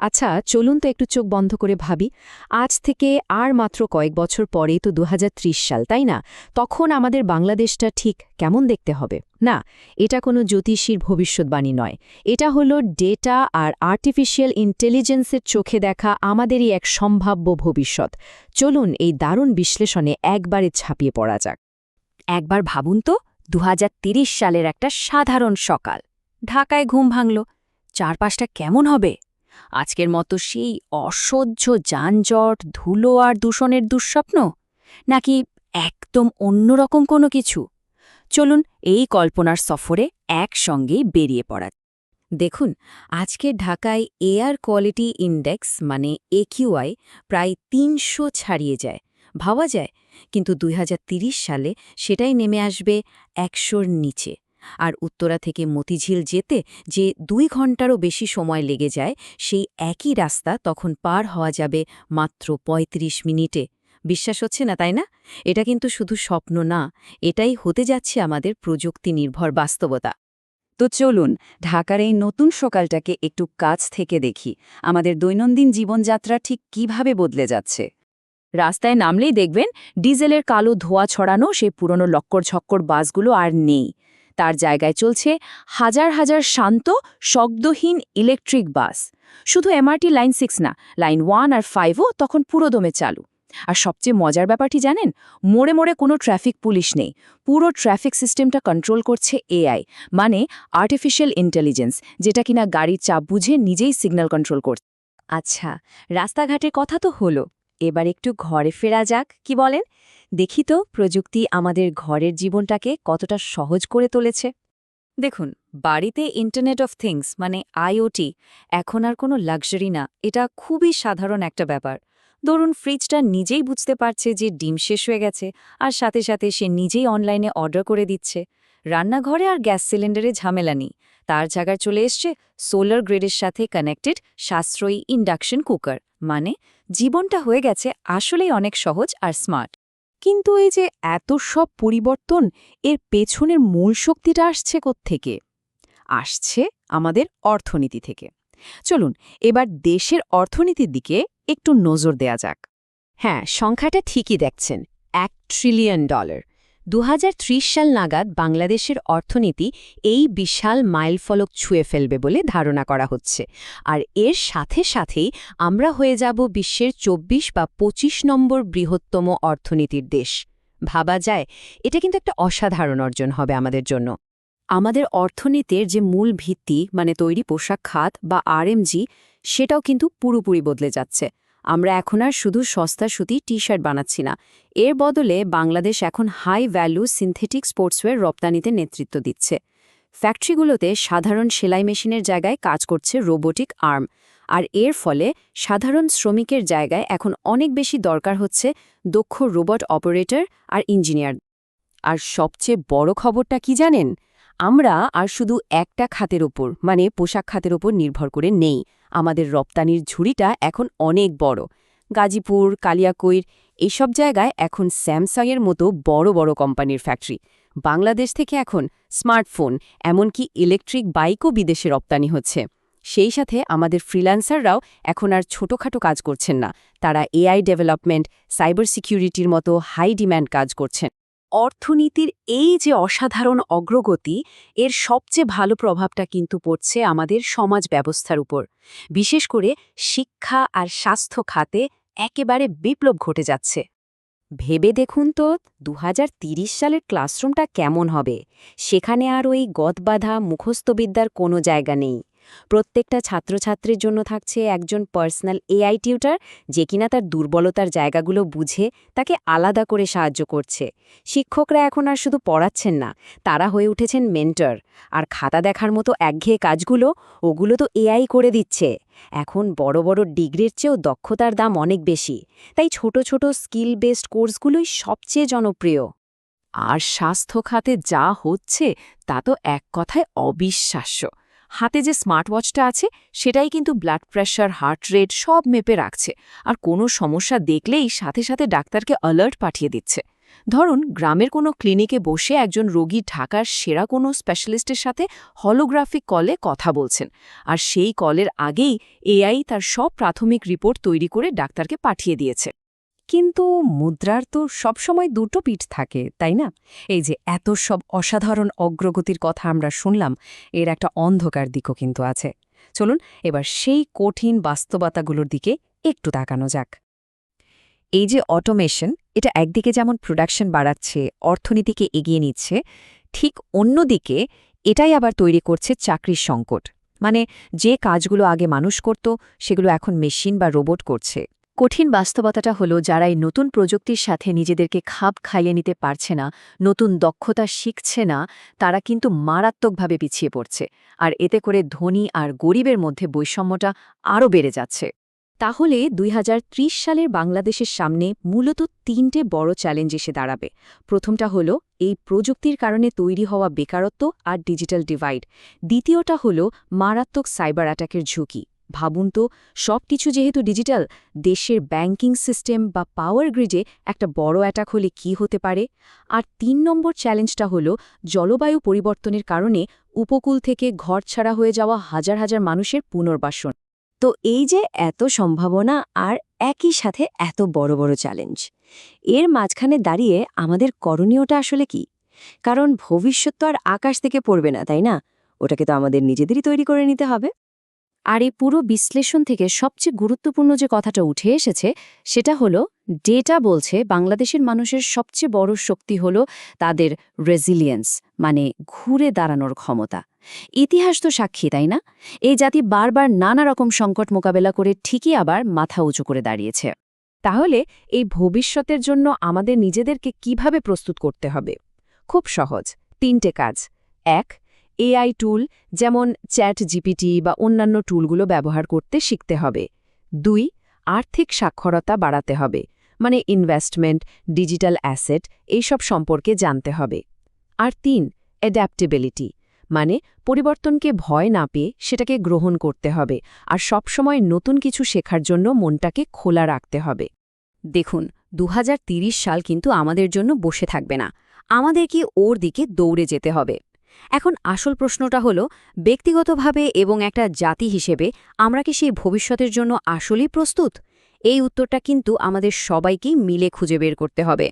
আচ্ছা চলুন তো একটু চোখ বন্ধ করে ভাবি। আজ থেকে আর মাত্র কয়েক বছর পরেই তো দু হাজার ত্রিশ সাল, তাই না? তখন আমাদের বাংলাদেশটা ঠিক কেমন দেখতে হবে? না, এটা কোনো জ্যোতিষীর ভবিষ্যৎবাণী নয়। এটা হলো ডেটা আর আর্টিফিশিয়াল ইন্টেলিজেন্সের চোখে দেখা আমাদেরই এক সম্ভাব্য ভবিষ্যৎ। চলুন এই দারুণ বিশ্লেষণে একবারে ছাপিয়ে পড়া যাক। একবার ভাবুন তো দু সালের একটা সাধারণ সকাল। ঢাকায় ঘুম ভাঙল। চারপাশটা কেমন হবে? আজকের মতো সেই অসহ্য যানজট, ধুলো আর দূষণের দুঃস্বপ্ন? নাকি একদম অন্যরকম কোনো কিছু? চলুন এই কল্পনার সফরে একসঙ্গেই বেরিয়ে পড়া দেখুন, আজকে ঢাকায় এয়ার কোয়ালিটি ইন্ডেক্স মানে একিউআই প্রায় তিনশো ছাড়িয়ে যায়। ভাবা যায়, কিন্তু দুই সালে সেটাই নেমে আসবে একশোর নিচে। আর উত্তরা থেকে মতিঝিল যেতে যে দুই ঘন্টারও বেশি সময় লেগে যায়, সেই একই রাস্তা তখন পার হওয়া যাবে মাত্র ৩৫ মিনিটে। বিশ্বাস হচ্ছে না, তাই না? এটা কিন্তু শুধু স্বপ্ন না, এটাই হতে যাচ্ছে আমাদের প্রযুক্তি নির্ভর বাস্তবতা। তো চলুন, ঢাকার এই নতুন সকালটাকে একটু কাছ থেকে দেখি। আমাদের দৈনন্দিন জীবনযাত্রা ঠিক কীভাবে বদলে যাচ্ছে? রাস্তায় নামলেই দেখবেন, ডিজেলের কালো ধোয়া ছড়ানো সেই পুরনো লক্কর ঝক্কর বাসগুলো আর নেই। তার জায়গায় চলছে হাজার হাজার শান্ত, শব্দহীন ইলেকট্রিক বাস শুধু এমআরটি লাইন সিক্স না লাইন ওয়ান আর ফাইভও তখন পুরোদমে চালু। আর সবচেয়ে মজার ব্যাপারটি জানেন? মোড়ে মোড়ে কোনো ট্রাফিক পুলিশ নেই। পুরো ট্রাফিক সিস্টেমটা কন্ট্রোল করছে এআই মানে আর্টিফিশিয়াল ইন্টেলিজেন্স যেটা কিনা গাড়ির চাপ বুঝে নিজেই সিগন্যাল কন্ট্রোল করছে। আচ্ছা রাস্তাঘাটের কথা তো হলো। এবার একটু ঘরে ফেরা যাক, কি বলেন? দেখি তো প্রযুক্তি আমাদের ঘরের জীবনটাকে কতটা সহজ করে তুলেছে। দেখুন, বাড়িতে ইন্টারনেট অফ থিংস মানে আইওটি এখন আর কোনো লাক্সারি না। এটা খুবই সাধারণ একটা ব্যাপার। ধরুন ফ্রিজটা নিজেই বুঝতে পারছে যে ডিম শেষ হয়ে গেছে, আর সাথে সাথে সে নিজেই অনলাইনে অর্ডার করে দিচ্ছে। রান্নাঘরে আর গ্যাস সিলিন্ডারে ঝামেলা নেই। তার জায়গায় চলে এসছে সোলার গ্রেডের সাথে কানেক্টেড সাশ্রয়ী ইন্ডাকশন কুকার মানে জীবনটা হয়ে গেছে আসলেই অনেক সহজ আর স্মার্ট কিন্তু এই যে এত সব পরিবর্তন, এর পেছনের মূল শক্তিটা আসছে থেকে আসছে আমাদের অর্থনীতি থেকে। চলুন, এবার দেশের অর্থনীতির দিকে একটু নজর দেয়া যাক। হ্যাঁ সংখ্যাটা ঠিকই দেখছেন, এক ট্রিলিয়ন ডলার দু হাজার ত্রিশ সাল নাগাদ বাংলাদেশের অর্থনীতি এই বিশাল মাইলফলক ছুঁয়ে ফেলবে বলে ধারণা করা হচ্ছে। আর এর সাথে সাথেই আমরা হয়ে যাব বিশ্বের ২৪ বা ২৫ নম্বর বৃহত্তম অর্থনীতির দেশ। ভাবা যায়, এটা কিন্তু একটা অসাধারণ অর্জন হবে আমাদের জন্য। আমাদের অর্থনীতির যে মূল ভিত্তি মানে তৈরি পোশাক, খাত বা আরএমজি সেটাও কিন্তু পুরোপুরি বদলে যাচ্ছে। আমরা এখন আর শুধু সস্তা সুতি টি শার্ট বানাচ্ছি না। এর বদলে বাংলাদেশ এখন হাই ভ্যালু সিনথেটিক স্পোর্টসওয়্যার রপ্তানিতে নেতৃত্ব দিচ্ছে। ফ্যাক্টরিগুলোতে সাধারণ সেলাই মেশিনের জায়গায় কাজ করছে রোবোটিক আর্ম আর এর ফলে সাধারণ শ্রমিকের জায়গায় এখন অনেক বেশি দরকার হচ্ছে দক্ষ রোবট অপারেটর আর ইঞ্জিনিয়ার আর সবচেয়ে বড় খবরটা কি জানেন? আমরা আর শুধু একটা খাতের ওপর মানে পোশাক খাতের ওপর নির্ভর করে নেই। আমাদের রপ্তানির ঝুড়িটা এখন অনেক বড়। গাজীপুর, কালিয়াকৈর এইসব জায়গায় এখন স্যামসাংয়ের মতো বড় বড় কোম্পানির ফ্যাক্টরি। বাংলাদেশ থেকে এখন স্মার্টফোন, এমনকি ইলেকট্রিক বাইকও বিদেশে রপ্তানি হচ্ছে। সেই সাথে আমাদের ফ্রিল্যান্সাররাও এখন আর ছোটখাটো কাজ করছেন না। তারা এআই ডেভেলপমেন্ট, সাইবার সিকিউরিটির মতো হাই ডিম্যান্ড কাজ করছেন। অর্থনীতির এই যে অসাধারণ অগ্রগতি, এর সবচেয়ে ভালো প্রভাবটা কিন্তু পড়ছে আমাদের সমাজ ব্যবস্থার উপর। বিশেষ করে শিক্ষা আর স্বাস্থ্য খাতে একেবারে বিপ্লব ঘটে যাচ্ছে। ভেবে দেখুন তো দু সালের ক্লাসরুমটা কেমন হবে? সেখানে আর ওই গদবাধা মুখস্থবিদ্যার কোনো জায়গা নেই। প্রত্যেকটা ছাত্রছাত্রীর জন্য থাকছে একজন পার্সোনাল এআই টিউটার যে কিনা তার দুর্বলতার জায়গাগুলো বুঝে তাকে আলাদা করে সাহায্য করছে। শিক্ষকরা এখন আর শুধু পড়াচ্ছেন না, তারা হয়ে উঠেছেন মেন্টর। আর খাতা দেখার মতো একঘেয়ে কাজগুলো ওগুলো তো এআই করে দিচ্ছে। এখন বড় বড় ডিগ্রির চেয়েও দক্ষতার দাম অনেক বেশি, তাই ছোট ছোট স্কিল বেসড কোর্সগুলোই সবচেয়ে জনপ্রিয়। আর স্বাস্থ্য খাতে যা হচ্ছে তা তো এক কথায় অবিশ্বাস্য। হাতে যে স্মার্টওয়াচটা আছে, সেটাই কিন্তু ব্লাড প্রেশার হার্ট রেট সব মেপে রাখছে। আর কোনো সমস্যা দেখলেই সাথে সাথে ডাক্তারকে অ্যালার্ট পাঠিয়ে দিচ্ছে। ধরুন, গ্রামের কোনো ক্লিনিকে বসে একজন রোগী ঢাকার সেরা কোনো স্পেশালিস্টের সাথে হলোগ্রাফিক কলে কথা বলছেন। আর সেই কলের আগেই এআই তার সব প্রাথমিক রিপোর্ট তৈরি করে ডাক্তারকে পাঠিয়ে দিয়েছে। কিন্তু মুদ্রার তো সবসময় দুটো পিঠ থাকে, তাই না? এই যে এত সব অসাধারণ অগ্রগতির কথা আমরা শুনলাম, এর একটা অন্ধকার দিকও কিন্তু আছে। চলুন এবার সেই কঠিন বাস্তবতাগুলোর দিকে একটু তাকানো যাক। এই যে অটোমেশন, এটা একদিকে যেমন প্রোডাকশন বাড়াচ্ছে, অর্থনীতিকে এগিয়ে নিচ্ছে, ঠিক অন্যদিকে এটাই আবার তৈরি করছে চাকরির সংকট। মানে যে কাজগুলো আগে মানুষ করত, সেগুলো এখন মেশিন বা রোবট করছে। কঠিন বাস্তবতাটা হলো যারা এই নতুন প্রযুক্তির সাথে নিজেদেরকে খাপ খাইয়ে নিতে পারছে না, নতুন দক্ষতা শিখছে না, তারা কিন্তু মারাত্মকভাবে পিছিয়ে পড়ছে। আর এতে করে ধনী আর গরিবের মধ্যে বৈষম্যটা আরও বেড়ে যাচ্ছে। তাহলে দুই হাজার ত্রিশ সালের বাংলাদেশের সামনে মূলত তিনটে বড় চ্যালেঞ্জ এসে দাঁড়াবে। প্রথমটা হলো এই প্রযুক্তির কারণে তৈরি হওয়া বেকারত্ব আর ডিজিটাল ডিভাইড। দ্বিতীয়টা হলো মারাত্মক সাইবার অ্যাটাকের ঝুঁকি। ভাবুন তো, সব কিছু যেহেতু ডিজিটাল দেশের ব্যাংকিং সিস্টেম বা পাওয়ার গ্রিডে একটা বড় অ্যাটাক হলে কি হতে পারে? আর তিন নম্বর চ্যালেঞ্জটা হলো জলবায়ু পরিবর্তনের কারণে উপকূল থেকে ঘর ছাড়া হয়ে যাওয়া হাজার হাজার মানুষের পুনর্বাসন। তো এই যে এত সম্ভাবনা আর একই সাথে এত বড় বড় চ্যালেঞ্জ এর মাঝখানে দাঁড়িয়ে আমাদের করণীয়টা আসলে কি? কারণ ভবিষ্যৎ তো আর আকাশ থেকে পড়বে না, তাই না? ওটাকে তো আমাদের নিজেদেরই তৈরি করে নিতে হবে। আর এই পুরো বিশ্লেষণ থেকে সবচেয়ে গুরুত্বপূর্ণ যে কথাটা উঠে এসেছে, সেটা হলো ডেটা বলছে বাংলাদেশের মানুষের সবচেয়ে বড় শক্তি হল তাদের রেজিলিয়েন্স মানে ঘুরে দাঁড়ানোর ক্ষমতা। ইতিহাস তো সাক্ষী, তাই না? এই জাতি বারবার নানা রকম সংকট মোকাবেলা করে ঠিকই আবার মাথা উঁচু করে দাঁড়িয়েছে। তাহলে এই ভবিষ্যতের জন্য আমাদের নিজেদেরকে কীভাবে প্রস্তুত করতে হবে? খুব সহজ। তিনটে কাজ। এক এআই টুল যেমন চ্যাট জিপিটি বা অন্যান্য টুলগুলো ব্যবহার করতে শিখতে হবে। দুই, আর্থিক সাক্ষরতা বাড়াতে হবে মানে ইনভেস্টমেন্ট ডিজিটাল অ্যাসেট এইসব সম্পর্কে জানতে হবে। আর তিন অ্যাডাপ্টেবিলিটি মানে পরিবর্তনকে ভয় না পেয়ে সেটাকে গ্রহণ করতে হবে আর সবসময় নতুন কিছু শেখার জন্য মনটাকে খোলা রাখতে হবে। দেখুন দু সাল কিন্তু আমাদের জন্য বসে থাকবে না। আমাদের কি ওর দিকে দৌড়ে যেতে হবে? এখন আসল প্রশ্নটা হলো, ব্যক্তিগতভাবে এবং একটা জাতি হিসেবে আমরা কি সেই ভবিষ্যতের জন্য আসলেই প্রস্তুত? এই উত্তরটা কিন্তু আমাদের সবাইকেই মিলে খুঁজে বের করতে হবে।